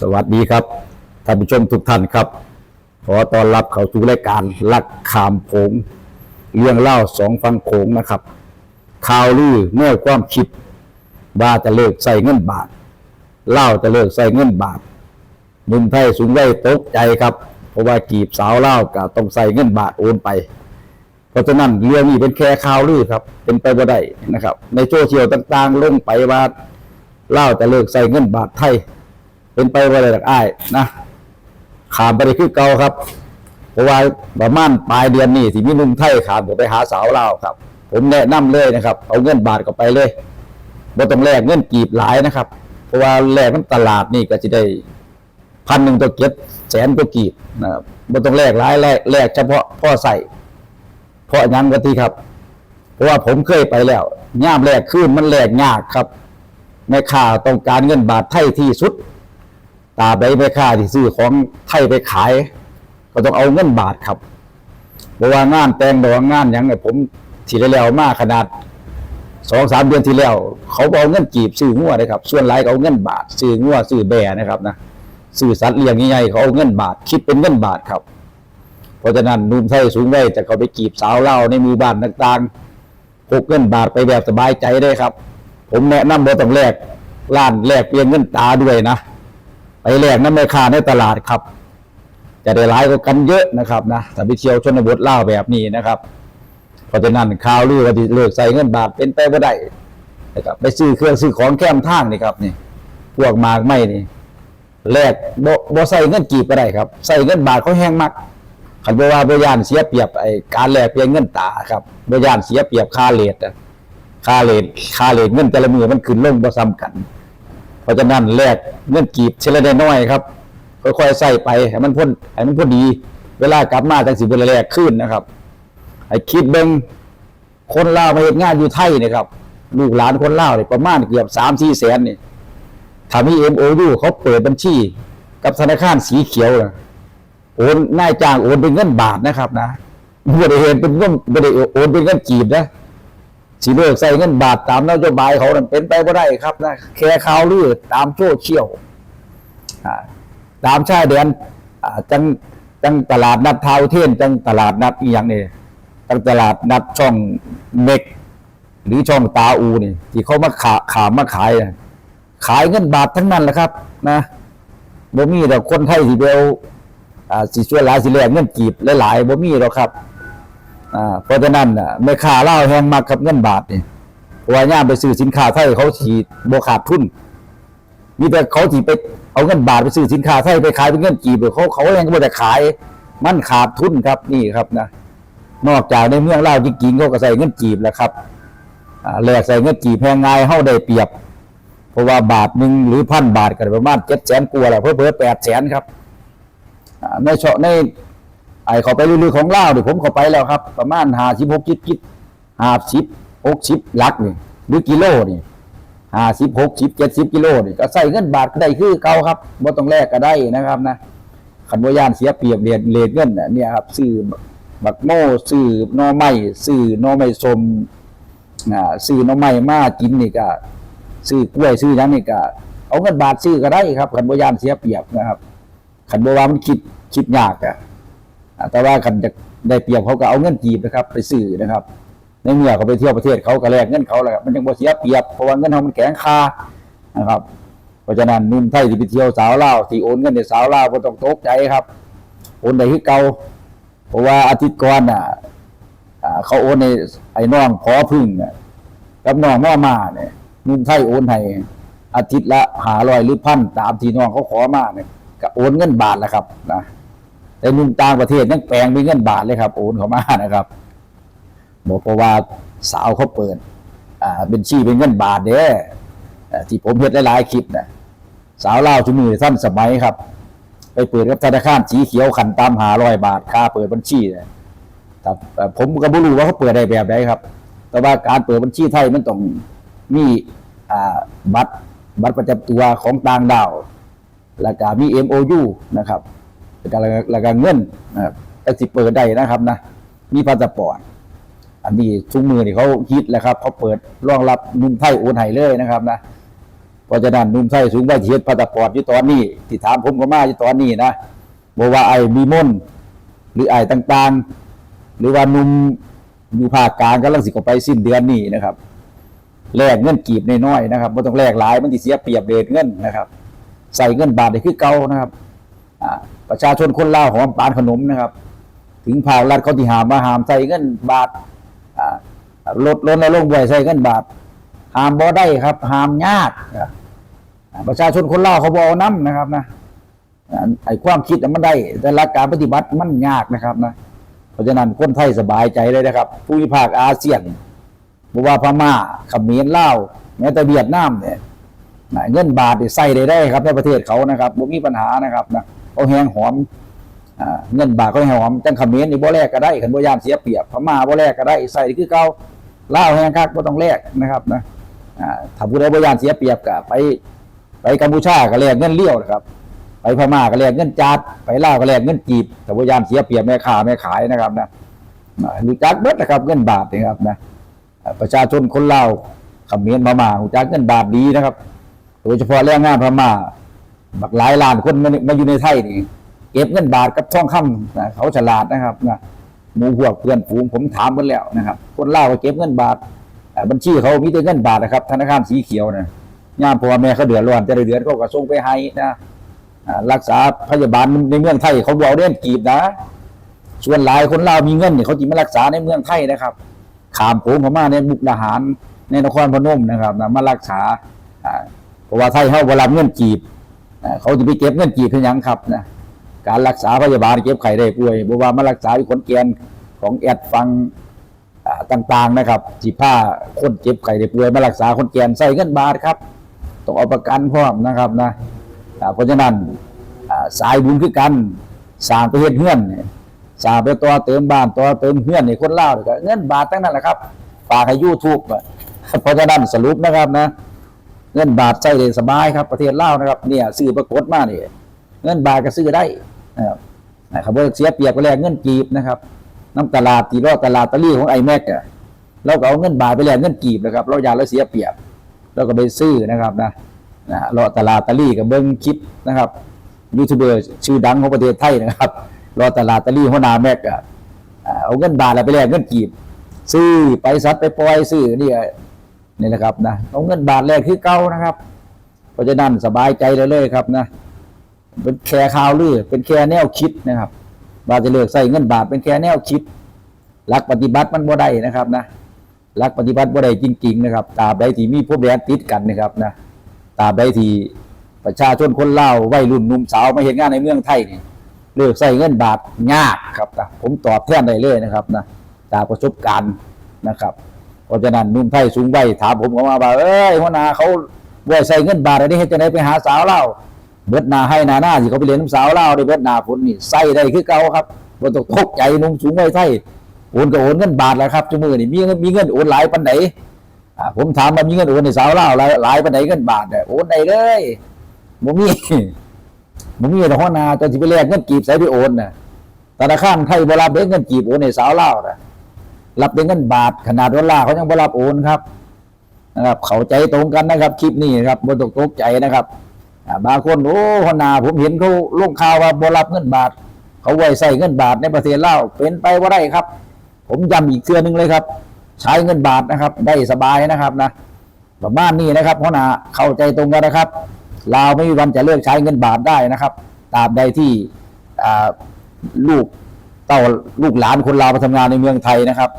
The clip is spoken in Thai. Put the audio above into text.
สวัสดีครับท่านผู้ชมทุกท่านครับ ขอต้อนรับเข้าสู่รายการลักขามโขงเรื่องเล่าสองฟังโขงนะครับข่าวลือแนวความคิดว่าจะเลิกใส่เงินบาทเล่าจะเลิกใส่เงินบาทหนุ่มไทยสูงวัยตกใจครับ เพราะว่ากีบสาวเล่าก็ต้องใส่เงินบาทโอนไป เพราะฉะนั้นเรื่องนี้เป็นแค่ข่าวลือครับ เป็นไปบ่ได้นะครับ ในโซเชียลต่างๆลงไปว่าเล่าจะเลิกใส่เงินบาทไทย เป็นไปบ่าได้หรอกอ้ายนะขามไปคือเก่าครับ เพราะว่าประมาณปลายเดือนนี้ที่มีนุ่มไทยขามผมไปหาสาวลาวครับ ผมแนะนำเลยนะครับ เอาเงินบาทก็ไปเลยบ่ต้องแลกเงินกีบหลายนะครับ เพราะว่าแลกมันตลาดนี่ก็จะได้พันหนึ่งตัวเก็บแสนตัวกีบนะครับบ่ต้องแลกหลายแลกแลกเฉพาะพ่อใส่เพราะยังก็ที่ครับ เพราะว่าผมเคยไปแล้วย่ามแลกขึ้นมันแลกยากครับแม่ค้าต้องการเงินบาทไทยที่สุด ตาใดแม่ค้าที่ซื้อของไทยไปขาย ก็ต้องเอาเงินบาทครับบว่างานแต่งบว่างานยังไงผมที่ได้แล้วมากขนาดสองสามเดือนที่แล้ว เขาเอาเงินกีบซื้องัวเลยครับ ส่วนหลายเอาเงินบาทซื้องัวซื้อแบนะครับนะซื้อสัตว์เลี้ยงใหญ่ๆเขาเอาเงินบาท คิดเป็นเงินบาทครับ เพราะฉะนั้นนุ่มไทยสูงไวัยจะเขาไปกีบสาวเล่าในหมือบ้านต่างๆพกเงินบาทไปแบบสบายใจได้ครับ ผมแนะนำบ่ต้องแลกล้านแลกเปลี่ยนเงินตาด้วยนะ ไปแลกน้ำแม่ค้าในตลาดครับ จะได้หลายกว่ากันเยอะนะครับนะถ้าไปเที่ยวชนบทเล่าวแบบนี้นะครับเพราะฉะนั้นข่าวลือว่าที่เลิกใส่เงินบาทเป็นไปบ่ได้นะครับไปซื้อเครื่องซื้อของแคมทางนี่ครับนี่พวกหมากไม่นี่แลกบ่บ่ใส่เงินกีบก็ได้ครับใส่เงินบาทเขาแห้งมักคันบ่ว่าบ่ย่านเสียเปรียบไอ้การแลกเปลี่ยนเงินตาครับบ่ย่านเสียเปรียบค่าเลทค่าเลทค่าเลทเงินแต่ละมือมันขึ้นลงบ่ซ้ำกัน เพราะฉะนั้นแลกเงินกีบเชละน้อยครับค่อยๆใส่ไปให้มันพ้นให้มันพอดี เวลากลับมาจังสิเวลาแลกขึ้นนะครับให้คิดเบิ่งคนลาวมาเฮ็ดงานอยู่ไทยนี่ครับลูกหลานคนลาวนี่ยประมาณเกือบ3-4แสนนี่ถ้ามี MOU เขาเปิดบัญชี กับธนาคารสีเขียวนะโอนนายจ้างโอนเป็นเงินบาทนะครับ นะไม่ได้เห็นเป็นเงินไม่ได้โอนเป็นเงินกีบนะ สีเลิกใส่เงินบาทตามนโยบายเขานั่นเป็นไปไม่ได้ครับนะแค่ข่าวลือตามโซเชียลตามชายแดนอ่าจังจังตลาดนัดเท้าเทียนจังตลาดนัดอีหยังนี่จังตลาดนัดช่องเมกหรือช่องตาอูนี่ที่เขามาขาขามมาขายขายเงินบาททั้งนั้นแหละครับ นะบ่มีแต่คนไทยสิเดียวอ่าสิช่วยหลายสิแลกเงินกีบหลายๆบ่มีหรอกครับ อ่าเพราะฉะนั้นน่ะแม่ค้าเล่าวแฮงมากกับเงินบาทนี่เพราะว่าย่ามไปซื้อสินค้าไทยเขาสิบ่ขาดทุนมีแต่เขาสิไปเอาเงินบาทไปซื้อสินค้าไทยไปขายเป็นเงินกีบเขาเขาแฮงก็บ่ได้ขาย มันขาดทุนครับนี่ครับนะนอกจากในเมืองเลาวจริงๆเขาก็ใส่เงินกีบแหละครับอ่าแลกใส่เงินกีบแพงงายเฮาได้เปรียบ เพราะว่าบาทหนึ่งหรือพันบาทก็ประมาณเจ็ดแสนกว่าแหละเพิ่มเพิ่มแปดแสนครับอ่าในเฉาะใน ไอเขาไปลือๆของเล่าวดิผมเขาไปแล้วครับ ประมาณหาสิบหกจิตจิตห้าสิบหกสิบลักนี่หรือกิโลนี่หาสิบหกสิบเจ็ดสิบกิโลนี่ก็ใส่เงินบาทก็ได้คือเก่าครับบ่ต้องแลกก็ได้นะครับนะขันบย่านเสียเปรียบเรียนเลทเงินเนี่ยครับซื้อบักโม่ซื้อนอไม้ซื้อนอไม้สมอ่าซื้อนอไม้มากินนี่ก็ซื้อกล้วยซื้อยังนี่ก็เอาเงินบาทซื้อก็ได้ครับขันโบยานเสียเปรียบนะครับขันโบว่ามันคิดคิดยากอะอ่า แต่ว่าขันจะได้เปรียบเขาก็เอาเงินจีบนะครับ ไปซื้อนะครับ ในเมื่อเขาไปเที่ยวประเทศเขาก็แลกเงินเขาแหละมันยังบ่เสียเปรียบเพราะว่าเงินเขามันแข็งค่านะครับ เพราะฉะนั้นนุ่มไทยที่ไปเที่ยวสาวลาวที่โอนเงินในสาวลาวบ่ต้องตกใจครับ โอนได้คือเก่าเพราะว่าอาทิตย์ก่อนน่ะเขาโอนในไอ้น้องพอพึ่งน่ะกับน้องม่อมาเนี่ยนุ่มไทยโอนให้อาทิตย์ละหาร้อยหรือพันตามที่น้องเขาขอมาเนี่ยก็โอนเงินบาทแหละครับนะ แต่นุ่มต่างประเทศนั่งแปลงเป็นเงินบาทเลยครับ โอนเขามานะครับบอกเพราะว่าสาวเขาเปิดอ่าเป็นชีเป็นเงินบาทเด้ออ่าที่ผมเห็นหลายๆคลิปนะสาวเล่าชุมือท่านสมัยครับ ไปเปิดกับธนาคารสีเขียวขันตามหาร้อยบาทค่าเปิดบัญชีนี่ยครับเอ่ผมก็ไม่รู้ว่าเขาเปิดได้แบบไหนครับ แต่ว่าการเปิดบัญชีไทยมันต้องมีบัตรบัตรประจำตัวของต่างดาว แล้วก็มี MOU นะครับ ก็แล้วก็เงินนะครับแต่สิเปิดได้นะครับนะมีพาสปอร์ตอันนี้ทุกมือนี่เขาฮิตแล้วครับเขาเปิดรองรับนุ่มไทยโอนไห้เลยนะครับนะเพราะฉะนั้นนุ่มไทยสูงวัยที่เฮ็ดพาสปอร์ตอยู่ตอนนี้ที่ถามผมก็มาอยู่ตอนนี้นะบอกว่าไอ้มีมนหรือไอ้ต่างๆ หรือว่านุ่มอยู่ภาคกลางกำลังสิเข้าไปสิ้นเดือนนี้นะครับแลกเงินกีบน้อยๆนะครับไม่ต้องแลกหลายมันสิเสียเปรียบเดทเงินนะครับ ใส่เงินบาทได้คือเก่านะครับ ประชาชนคนลาวหอมปานขนมนะครับ ถึงภาครัฐเขาที่หามมาหามใส่เงินบาทอ่าลดลดลงบ่อยใส่เงินบาทหามบ่ได้ครับ หามยากประชาชนคนลาวเขาบอน้ำนะครับนะไอ้ความคิดมันได้ แต่หลักการปฏิบัติมันยากนะครับนะเพราะฉะนั้นคนไทยสบายใจเลยนะครับภูมิภาคอาเซียนบว่าพม่าเขมรลาวแม้แต่เวียดนามเนี่ยเงินบาทใส่ได้ได้ครับในประเทศเขานะครับบ่มีปัญหานะครับนะ เขาแห้งหอมเงินบาทเขาแห้งหอมจังเขมรนี่บ่แลกก็ได้คันบ่ยามเสียเปรียบพม่าบ่แลกก็ได้ใส่คือเก่าล่าแห้งคักบ่ต้องแลกนะครับนะถ้าผู้ใดบ่ยามเสียเปรียบก็ไป ไปกัมพูชาก็แลกเงินเลี้ยวนะครับ ไปพม่าก็แลกเงินจาดไปลาวก็แลกเงินกีบแต่บ่ยามเสียเปรียบแม่ค้าแม่ขายนะครับนะรู้จักเบิดนะครับ เงินบาทนี่ครับนะประชาชนคนลาวเขมรพม่ารู้จักเงินบาทดีนะครับโดยเฉพาะแรงงานพม่า บักหลายล้านคนมามาอยู่ในไทยนี่เก็บเงินบาทกับทองคำนะเขาฉลาดนะครับนะหมู่พวกเพื่อนฝูงผมถามกันแล้วนะครับ คนล่าก็เก็บเงินบาทบัญชีเขามีแต่เงินบาทนะครับธนาคารสีเขียวนะย่ามพ่อแม่เขาเดือดร้อนแต่ละเดือนเขาก็ส่งไปให้นะรักษาพยาบาลในเมืองไทยเขาบอกเล่นกีบนะส่วนหลายคนเลามีเงินเนี่ยเขาจิมารักษาในเมืองไทยนะครับขามโขงเข้าในมุกดาหารในนครพนมนะครับนะมารักษาเพราะว่าไทยเขาบรับเงินจีบ เขาจะไปเก็บเงินจีบเพียงหยังครับนะการรักษาพยาบาลเก็บไข้ได้ป่วยบอกว่ามารักษาอยู่ขนแกนของแอดฟังต่างๆนะครับจีผ้าคนเจ็บไข้ได้ป่วยมารักษาคนแกนใส่เงินบาทครับต้องเอาประกันพร้อมนะครับนะเพราะฉะนั้นสายบุญคือกันสร้างประเทศเฮือนเนี่ยสร้างไปต่อเติมบ้านต่อเติมเฮือนในคนเล่าเงินบาททั้งนั้นแหละครับฝากให้ยูทูบเพราะฉะนั้นสรุปนะครับนะ เงินบาทใช้ได้สบายครับประเทศลาวนะครับเนี่ยซื้อปรากฏมาเนี่ยเงินบาทก็ซื้อได้นะครับนะครับว่าเสียเปรียบก็แลกเงินกีบนะครับน้ำตลาดตีรอดตลาดตะลี่ของไอแม็กอะเราก็เอาเงินบาทไปแลกเงินกีบนะครับ เราอยากเราเสียเปรียบเราก็ไปซื้อนะครับนะนะรอตลาดตะลี่กับเบิ้งคลิปนะครับยูทูบเบอร์ชื่อดังของประเทศไทยนะครับรอตลาดตะลี่หัวหน้าแม็กอะอ่าเอาเงินบาทไปแลกเงินกีบ ซื้อไปซัดไปปล่อยซื้อนี่ นี่แหละครับนะเอาเงินบาทแรกคือเก่านะครับ เพราะฉะนั้นสบายใจเลยเลยครับนะเป็นแค่ข่าวลือเป็นแค่แนวคิดนะครับบาจะเลิกใส่เงินบาทเป็นแค่แนวคิดหลักปฏิบัติมันบ่ได้นะครับนะหลักปฏิบัติบ่ได้จริง ๆ นะครับตราบใดที่มีพวกแดนติดกันนะครับนะตราบใดที่ประชาชนคนเล่าวัยรุ่นหนุ่มสาวมาเห็นงานในเมืองไทยเนี่ยเลิกใส่เงินบาทยากครับนะผมตอบแทนได้เลยนะครับนะจากประสบการณ์นะครับ เพราะฉะนั้นนุ่มไทยสูงวัยถามผมก็มาว่าเอ้ยหัวหน้าเขาบ่ใส่เงินบาทอะไรนี่เฮ็ดจังไดไปหาสาวเล่าเบิดหน้าให้หน้าหน้าสิเขาไปเรียนน้ำสาวเล่าได้เบิดหน้าผลนี่ใส่ได้คือเก่าครับบ่ต้องตกใจนุ่มสูงวัยไทยโอนก็โอนเงินบาทแล้วครับจมือนี่มีเงินมีเงินโอนหลายปานไหนผมถามว่ามีเงินโอนในสาวเล่าหลายหลายปานไหนเงินบาทเนี่ยโอนได้เลยบ่มีบ่มีแต่หัวหน้าจนสิไปแลกเงินกีบใส่ไปโอนน่ะธนาคารไทยบ่รับเด้เงินกีบโอนในสาวเล่าน่ะ รับเป็นเงินบาทขนาดดอลลาร์เขายังไม่รับโอนครับนะครับ เข้าใจตรงกันนะครับ คลิปนี้ครับบนตกตกใจนะครับบางคนโอ้หัวหน้าผมเห็นเขาลงข่าวว่าบ่รับเงินบาท เขาไว้ใส่เงินบาทในประเทศลาวเป็นไปว่าได้ครับ ผมย้ำอีกเทื่อนึงเลยครับ ใช้เงินบาทนะครับ ได้สบายนะครับนะประมาณนี้นะครับหัวหน้าเข้าใจตรงกันนะครับลาวไม่มีวันจะเลิกใช้เงินบาทได้นะครับตราบใดที่ลูก เต้าลูกหลานคนลาวมาทำงานในเมืองไทยนะครับ